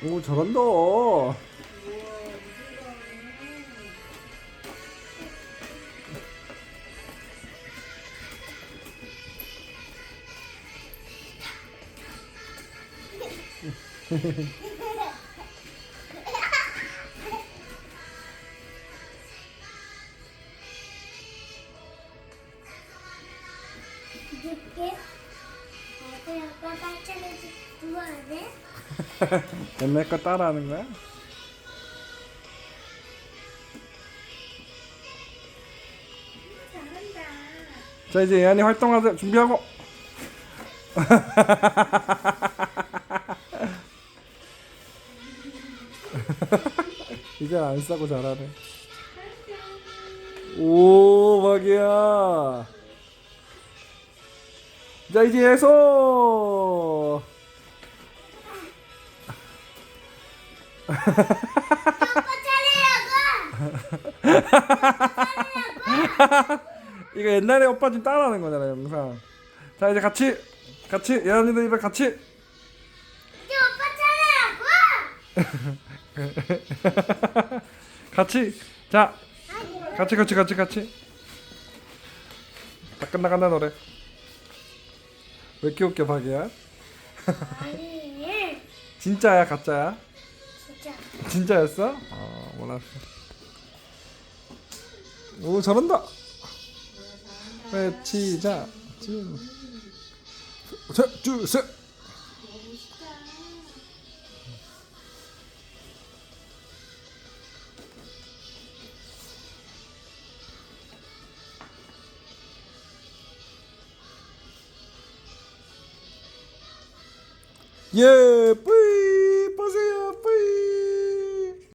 오 잘한다. 발차기 좋아하네. 옛날 거 따라하는 거야? 잘한다. 자 이제 예안이 활동하자 준비하고. 이제 안 싸고 잘하네. 오 막이야. 자 이제 해서. 이거 옛날에 오빠 좀 따라하는 거잖아 영상. 자 이제 같이 같이 예안이도 이제 같이. 이제 오빠 차례라고. 같이 자 같이 같이 같이 같이 다 끝나간다 노래 왜 이렇게 웃겨 박이야 아니 진짜야 가짜야 진짜. 진짜였어 어 몰랐어 오 잘한다 외치자 셋둘 셋 예, 뿌이!